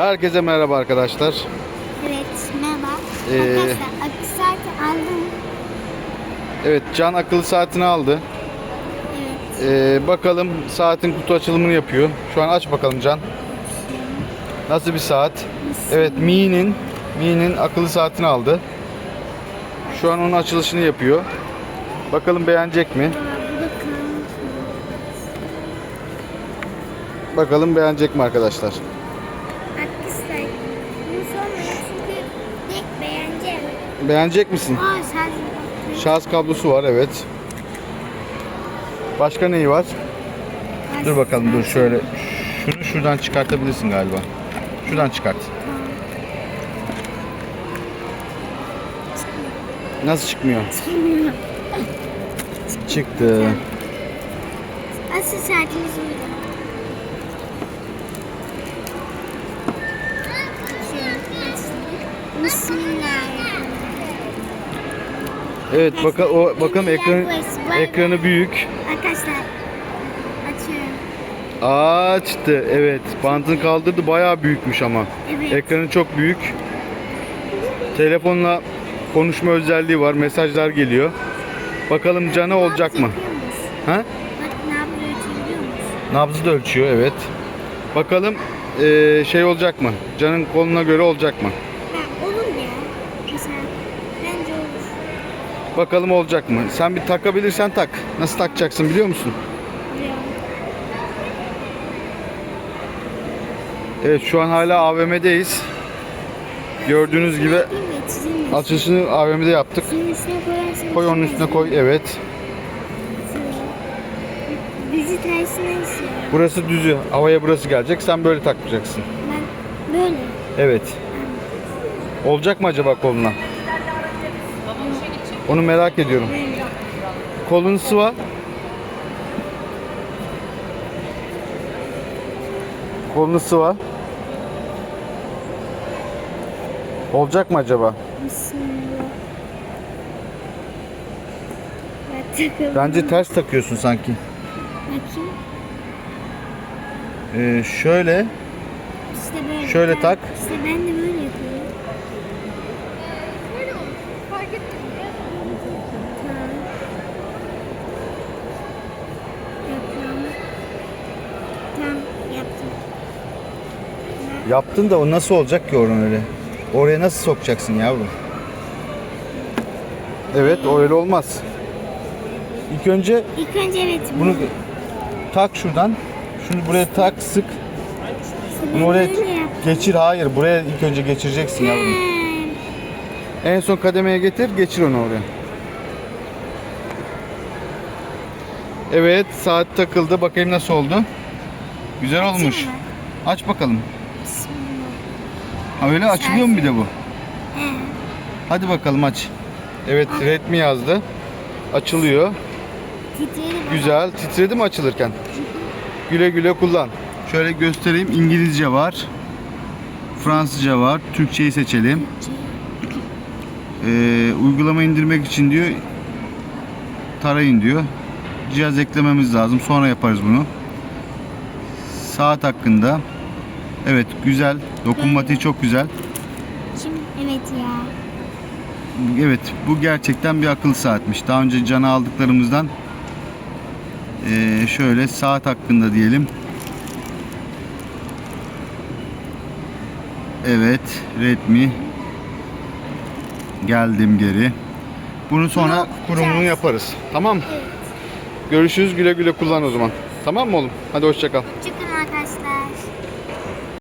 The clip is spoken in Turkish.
Herkese merhaba arkadaşlar. Evet, merhaba. Ee, Arkadaşlar, akü saati aldım. Evet Can akıllı saatini aldı. Evet. Ee, bakalım saatin kutu açılımını yapıyor. Şu an aç bakalım Can. Nasıl bir saat? Evet Mi'nin Mi'nin akıllı saatini aldı. Şu an onun açılışını yapıyor. Bakalım beğenecek mi? Bakalım beğenecek mi? Arkadaşlar, bunu sonra çünkü tek beğeneceğim. Beğenecek misin? Aa, şarj Şarj kablosu var evet. Başka neyi var? Dur bakalım dur şöyle. Şunu şuradan çıkartabilirsin galiba. Şuradan çıkart. Nasıl çıkmıyor? Bilmiyorum. Çıktı. Asıl saatimiz burada. Evet baka o bakalım ekran ekranı büyük. Arkadaşlar, açıyorum. Açtı. Evet. Bantını kaldırdı. Bayağı büyükmüş ama. Evet. Ekranı çok büyük. Telefonla konuşma özelliği var. Mesajlar geliyor. Bakalım canı olacak mı? Ha? Bak? Nabzı da ölçüyor evet. Bakalım şey olacak mı? Canın koluna göre olacak mı? Ha, olur ya. Mesela bence olur. Bakalım olacak mı? Sen bir takabilirsen tak. Nasıl takacaksın biliyor musun? Evet şu an hala AVM'deyiz. Gördüğünüz gibi açılışını AVM'de yaptık. Koy onun üstüne koy. Evet. Bizi tersine. Burası düzü. Havaya burası gelecek. Sen böyle takacaksın. Ben böyle. Evet. Olacak mı acaba koluna? Onu merak ediyorum. Kolunu sıva. Kolunu sıva. Olacak mı acaba? Bence ters takıyorsun sanki. Bakayım. Ee, şöyle. İşte böyle. Şöyle tak. İşte ben de böyle yapıyorum. Tamam. Yapıyorum. Tamam yaptım. Yaptın da o nasıl olacak ki oradan öyle? Oraya nasıl sokacaksın yavrum? Evet o öyle olmaz. İlk önce İlk önce evet. bunu tak şuradan. Şunu buraya tak sık. Bunu oraya geçir. Hayır buraya ilk önce geçireceksin yavrum. En son kademeye getir geçir onu oraya. Evet saat takıldı. Bakayım nasıl oldu. Güzel olmuş. Aç bakalım. Ha öyle açılıyor mu bir de bu? Hadi bakalım aç. Evet Redmi yazdı. Açılıyor. Baba. Güzel. Titredi mi açılırken? Güle güle kullan. Şöyle göstereyim. İngilizce var. Fransızca var. Türkçeyi seçelim. Ee, uygulama indirmek için diyor tarayın diyor. Cihaz eklememiz lazım. Sonra yaparız bunu. Saat hakkında. Evet güzel. Dokunmatiği çok güzel. Şimdi evet ya. Evet bu gerçekten bir akıllı saatmiş. Daha önce cana aldıklarımızdan ee, şöyle saat hakkında diyelim. Evet Redmi geldim geri. Bunu sonra Yok, kurumunu güzel. yaparız. Tamam mı? Görüşürüz güle güle kullan o zaman. Tamam mı oğlum? Hadi hoşça kal. Çıkın arkadaşlar.